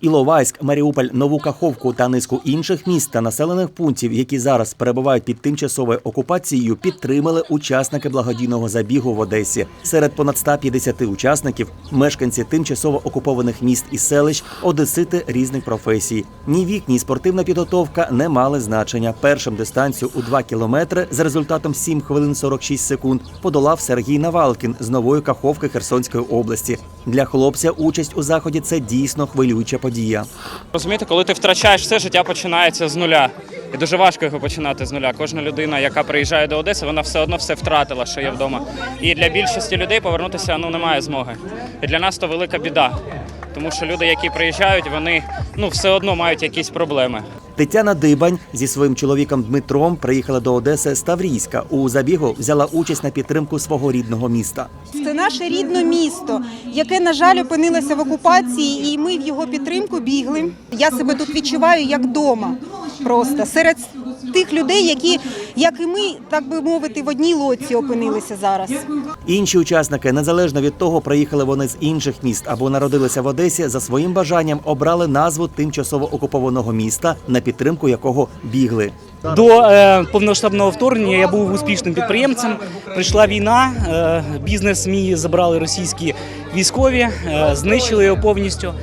Іловайськ, Маріуполь, Нову Каховку та низку інших міст та населених пунктів, які зараз перебувають під тимчасовою окупацією, підтримали учасники благодійного забігу в Одесі. Серед понад 150 учасників мешканці тимчасово окупованих міст і селищ, одесити різних професій. Ні вік, ні спортивна підготовка не мали значення. Першим дистанцію у 2 кілометри з результатом 7 хвилин 46 секунд подолав Сергій Навалкін з нової Каховки Херсонської області. Для хлопця участь у заході це дійсно хвилююча подія. Розумієте, коли ти втрачаєш все, життя починається з нуля. І дуже важко його починати з нуля. Кожна людина, яка приїжджає до Одеси, вона все одно все втратила, що є вдома. І для більшості людей повернутися ну немає змоги. І для нас то велика біда. Тому що люди, які приїжджають, вони ну все одно мають якісь проблеми. Тетяна Дибань зі своїм чоловіком Дмитром приїхала до Одеси з Таврійська. У забігу взяла участь на підтримку свого рідного міста. Це наше рідне місто, яке, на жаль, опинилося в окупації, і ми в його підтримку бігли. Я себе тут відчуваю як вдома, просто серед тих людей, які, як і ми, так би мовити, в одній лодці опинилися зараз. Інші учасники, незалежно від того, приїхали вони з інших міст або народилися в Одесі, за своїм бажанням обрали назву тимчасово окупованого міста, на підтримку якого бігли. До е, повноштабного вторгнення я був успішним підприємцем. Прийшла війна, е, бізнес мій забрали російські військові, е, знищили його повністю.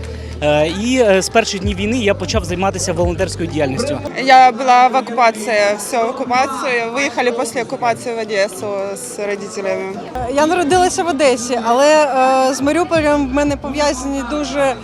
Е, і е, з перших днів війни я почав займатися волонтерською діяльністю. Я была в оккупации, всю оккупацию. Выехали после оккупации в Одессу с родителями. Я народилася в Одесі, але е, з Маріуполем в мене пов'язані дуже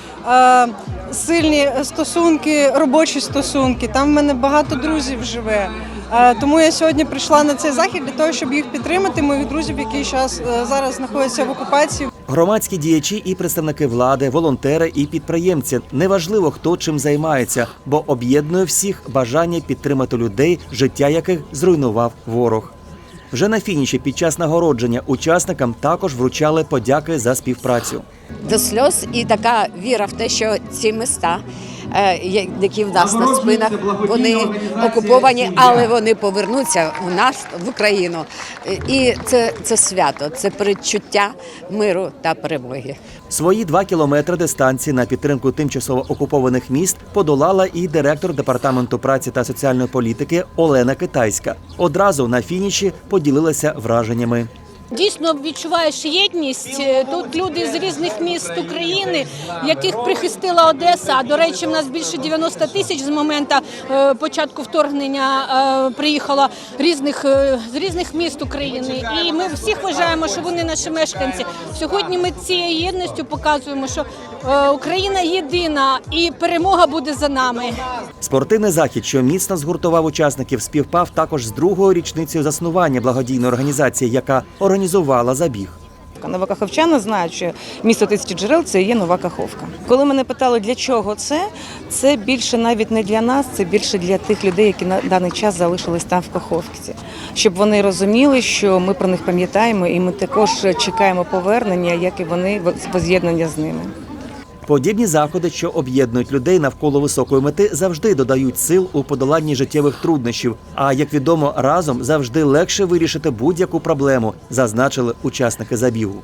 сильні стосунки, робочі стосунки. Там в мене багато друзів живе. Е, тому я сьогодні прийшла на цей захід для того, щоб їх підтримати. Моїх друзів, які зараз, е, зараз знаходяться в окупації. Громадські діячі і представники влади, волонтери і підприємці неважливо хто чим займається, бо об'єднує всіх бажання підтримати людей, життя яких зруйнував ворог. Вже на фініші під час нагородження учасникам також вручали подяки за співпрацю. до сльоз і така віра в те, що ці міста, які в нас на спинах, вони окуповані, але вони повернуться у нас в Україну. Е, І це, це свято, це передчуття миру та перемоги. Свої два кілометри дистанції на підтримку тимчасово окупованих міст подолала і директор департаменту праці та соціальної політики Олена Китайська. Одразу на фініші поділилася враженнями. Дійсно відчуваєш єдність. Е, Тут люди з різних міст України, яких прихистила Одеса. А до речі, в нас більше 90 тисяч з моменту е, початку вторгнення е, приїхало різних з різних міст України. І ми всіх вважаємо, що вони наші мешканці. Сьогодні ми цією єдністю показуємо, що Україна єдина і перемога буде за нами. Спортивний захід, що міцно згуртував учасників, співпав також з другою річницею заснування благодійної організації, яка організувала забіг. Новокаховчани знають, що місто тисячі джерел це є нова Каховка. Коли мене питали, для чого це, це більше навіть не для нас, це більше для тих людей, які на даний час залишились там в Каховці. Щоб вони розуміли, що ми про них пам'ятаємо, і ми також чекаємо повернення, як і вони воз'єднання з ними. Подібні заходи, що об'єднують людей навколо високої мети, завжди додають сил у подоланні життєвих труднощів. А як відомо, разом завжди легше вирішити будь-яку проблему, зазначили учасники забігу.